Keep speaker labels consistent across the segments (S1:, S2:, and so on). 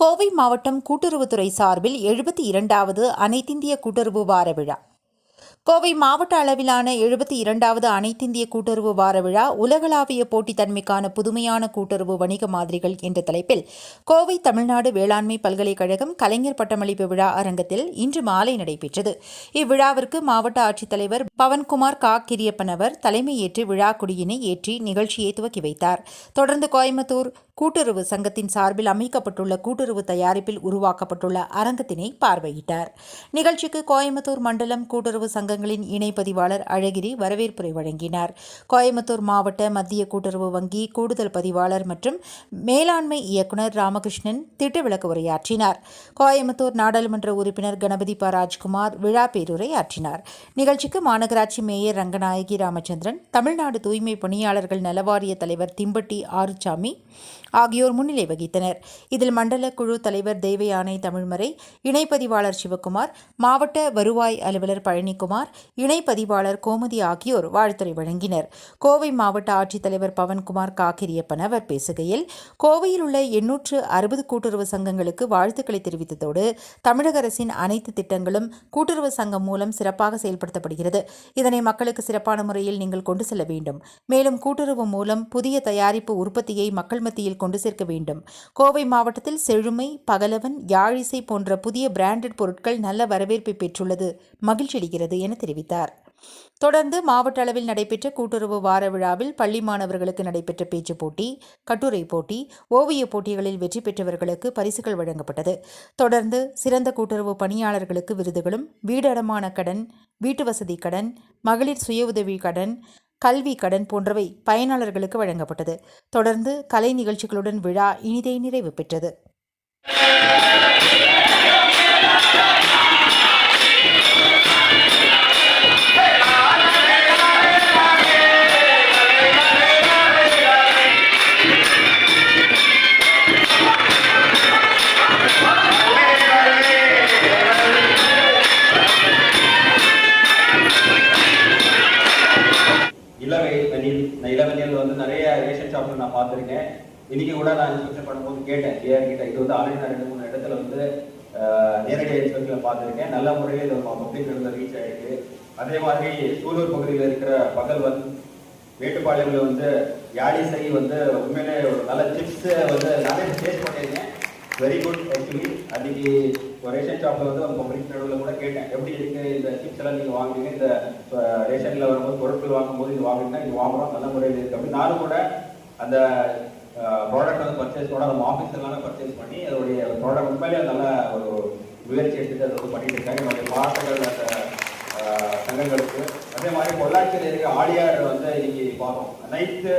S1: கோவை மாவட்டம் கூட்டுறவுத்துறை சார்பில் எழுபத்தி இரண்டாவது அனைத்திந்திய கூட்டுறவு வார விழா. கோவை மாவட்ட அளவிலான எழுபத்தி இரண்டாவது அனைத்திந்திய கூட்டுறவு வார விழா உலகளாவிய போட்டித்தன்மைக்கான புதுமையான கூட்டுறவு வணிக மாதிரிகள் என்ற தலைப்பில் கோவை தமிழ்நாடு வேளாண்மை பல்கலைக்கழகம் கலைஞர் பட்டமளிப்பு விழா அரங்கத்தில் இன்று மாலை நடைபெற்றது. இவ்விழாவிற்கு மாவட்ட ஆட்சித்தலைவர் பவன்குமார் கா கிரியப்பனவர் தலைமையேற்று விழா கொடியினை ஏற்றி நிகழ்ச்சியை துவக்கி வைத்தார். தொடர்ந்து கோயம்புத்தூர் கூட்டுறவு சங்கத்தின் சார்பில் அமைக்கப்பட்டுள்ள கூட்டுறவு தயாரிப்பில் உருவாக்கப்பட்டுள்ள அரங்கத்தினை பார்வையிட்டார். நிகழ்ச்சிக்கு கோயம்புத்தூர் மண்டலம் கூட்டுறவு சங்கங்களின் இணைப்பதிவாளர் அழகிரி வரவேற்புரை வழங்கினார். கோயம்புத்தூர் மாவட்ட மத்திய கூட்டுறவு வங்கி கூடுதல் பதிவாளர் மற்றும் மேலாண்மை இயக்குநர் ராமகிருஷ்ணன் திட்ட விளக்க உரையாற்றினார். கோயம்புத்தூர் நாடாளுமன்ற உறுப்பினர் கணபதி ப. ராஜ்குமார் விழா பேருரையாற்றினார். நிகழ்ச்சிக்கு மாநகராட்சி மேயர் ரங்கநாயகி ராமச்சந்திரன் தமிழ்நாடு தூய்மை பணியாளர்கள் நலவாரிய தலைவர் திம்பட்டி ஆறுசாமி ஆகியோர் முன்னிலை வகித்தனர். இதில் மண்டல குழு தலைவர் தேவயானை தமிழ்மறை இணைப்பதிவாளர் சிவக்குமார் மாவட்ட வருவாய் அலுவலர் பழனிக்குமார் இணைப்பதிவாளர் கோமதி ஆகியோர் வாழ்த்துறை வழங்கினர். கோவை மாவட்ட ஆட்சித்தலைவர் பவன்குமார் காக்கிரியப்பன் அவர் பேசுகையில் கோவையில் உள்ள எண்ணூற்று அறுபது கூட்டுறவு சங்கங்களுக்கு வாழ்த்துக்களை தெரிவித்ததோடு தமிழக அரசின் அனைத்து திட்டங்களும் கூட்டுறவு சங்கம் மூலம் சிறப்பாக செயல்படுத்தப்படுகிறது. இதனை மக்களுக்கு சிறப்பான முறையில் நீங்கள் கொண்டு செல்ல வேண்டும். மேலும் கூட்டுறவு மூலம் புதிய தயாரிப்பு உற்பத்தியை மக்கள் மத்தியில் கொண்டு சேர்க்க வேண்டும். கோவை மாவட்டத்தில் செழுமை பகலவன் யாழிசை போன்ற புதிய பிராண்டட் பொருட்கள் நல்ல வரவேற்பை பெற்றுள்ளது. மகிழ்ச்சியளிக்கிறது என தெரிவித்தார். தொடர்ந்து மாவட்ட அளவில் நடைபெற்ற கூட்டுறவு வார விழாவில் பள்ளி மாணவர்களுக்கு நடைபெற்ற பேச்சுப் போட்டி கட்டுரை போட்டி ஓவியப் போட்டிகளில் வெற்றி பெற்றவர்களுக்கு பரிசுகள் வழங்கப்பட்டது. தொடர்ந்து சிறந்த கூட்டுறவு பணியாளர்களுக்கு விருதுகளும் வீடடமான கடன் வீட்டு வசதி கடன் மகளிர் சுய உதவி கடன் கல்வி கடன் போன்றவை பயனாளர்களுக்கு வழங்கப்பட்டது. தொடர்ந்து கலை நிகழ்ச்சிகளுடன் விழா இனிதே நிறைவு பெற்றது.
S2: இளவெளியில் இளவெளியில் வந்து நிறைய ரேஷன் ஷாப்ல நான் பார்த்துருக்கேன். இன்னைக்கு கூட நான் இன்ஸ்பெக்ஷன் பண்ணும்போது கேட்டேன். ஏஆர் கிட்ட இது வந்து ஆல்ரெடி நான் ரெண்டு மூணு இடத்துல வந்து நேரடியாக நேரடி இன்ஸ்பெக்ஷன் பார்த்துருக்கேன். நல்ல முறையில் இது பப்ளிக் ரீச் ஆயிருக்கு. அதே மாதிரி சூலூர் பகுதியில் இருக்கிற பகல்வன் மேட்டுப்பாளையங்களில் வந்து யாழிசை வந்து உண்மையிலே ஒரு நல்ல சிப்ஸை வந்து நிறைய டேஸ்ட் பண்ணியிருக்கேன். வெரி குட் ஆக்சுவலி அன்னைக்கு ஒரு ரேஷன் ஷாப்பில் வந்து அவங்க ஃப்ரெண்ட்ஸ் நடுவில் கூட கேட்டேன். எப்படி இருக்குது இந்த சிப்ஸ் எல்லாம் நீங்கள் வாங்குறீங்க? இந்த ரேஷனில் வரும்போது பொருட்கள் வாங்கும்போது இது வாங்குறீங்கன்னா இது வாங்குறோம் நல்ல முறையில் இருக்குது அப்படி நானும் கூட அந்த ப்ராடக்ட் வந்து பர்ச்சேஸ் பண்ண நம்ம ஆஃபீஸ் எல்லாமே பர்ச்சேஸ் பண்ணி அதோடைய ப்ராடக்ட் உண்மையிலே நல்ல ஒரு முயற்சி எடுத்துட்டு அதை வந்து பண்ணிட்டு இருக்காங்க. என்னுடைய அந்த சங்கங்களுக்கு. அதே மாதிரி பொள்ளாச்சியில் இருக்க ஆடியார் வந்து இன்னைக்கு பார்த்தோம். நைட்டு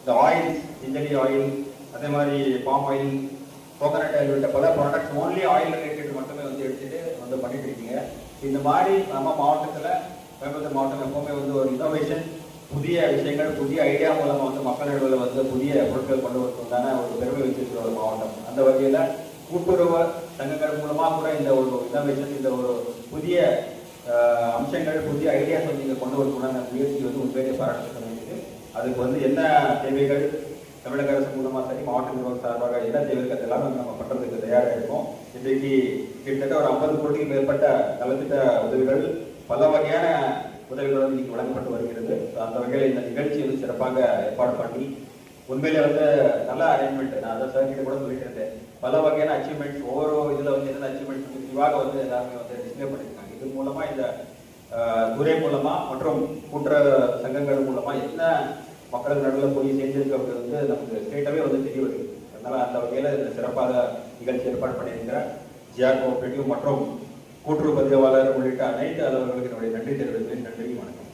S2: இந்த ஆயில் இஞ்சலி ஆயில் அதே மாதிரி பாம் ஆயில் கோகனட் ஆயில் விட்ட பல ப்ராடக்ட்ஸ் ஓன்லி ஆயில் ரிலேட்டட் மட்டுமே வந்து எடுத்துகிட்டு வந்து பண்ணிட்டு இருக்கீங்க. இந்த மாதிரி நம்ம மாவட்டத்தில் கோயம்புத்தூர் மாவட்டம் எப்பவுமே வந்து ஒரு இனோவேஷன் புதிய விஷயங்கள் புதிய ஐடியா மூலமாக வந்து மக்கள் நடுவில் வந்து புதிய பொருட்கள் கொண்டு வருவதற்கான ஒரு பெருமை வச்சிருக்கிற ஒரு மாவட்டம். அந்த வகையில் கூட்டுறவு சங்கங்கள் மூலமாக கூட இந்த ஒரு இனோவேஷன் இந்த ஒரு புதிய அம்சங்கள் புதிய ஐடியாஸ் வந்து நீங்கள் கொண்டு வரக்கூடிய முயற்சி வந்து உண்மையிலேயே பாராட்ட வேண்டியது. அதுக்கு வந்து என்ன தேவைகள் தமிழக அரசு மூலமா சரி மாவட்ட நிர்வாகம் சார்பாக என்ன தேவைகள் எல்லாமே நம்ம பண்றதுக்கு தயாராக இருக்கோம். இன்றைக்கு கிட்டத்தட்ட ஒரு ஐம்பது கோடிக்கு மேற்பட்ட நலத்திட்ட உதவிகள் பல வகையான உதவிகள் வந்து இன்னைக்கு வழங்கப்பட்டு வருகிறது. அந்த வகையில் இந்த நிகழ்ச்சி வந்து சிறப்பாக ஏற்பாடு பண்ணி உண்மையிலே வந்து நல்ல அரேஞ்ச்மெண்ட் நான் அதை சார் கிட்ட கூட சொல்லிட்டு இருந்தேன். பல வகையான அச்சீவ்மெண்ட்ஸ் ஒவ்வொரு இதுல வந்து என்னென்ன அச்சீவ்மெண்ட் வந்து வந்து எல்லாருமே வந்து டிஸ்பிளே பண்ணியிருக்காங்க. இது மூலமா இந்த துறை மூலமா மற்றும் கூட்டுறவு சங்கங்கள் மூலமா என்ன மக்களுக்கு நடுவில் போய் சேர்ந்திருக்கு வந்து நமக்கு ஸ்ட்ரெயிட்டாவே வந்து தெரிய வருது. அதனால அந்த வகையில் இந்த சிறப்பாக நிகழ்ச்சி ஏற்பாடு பண்ணியிருக்கிற ஜிஆர் கோஆபரேட்டிவ் மற்றும் கூட்டுறவு பதிவாளர் உள்ளிட்ட அனைத்து அலுவலர்களுக்கு என்னுடைய நன்றி தெரிவித்து நன்றி வணக்கம்.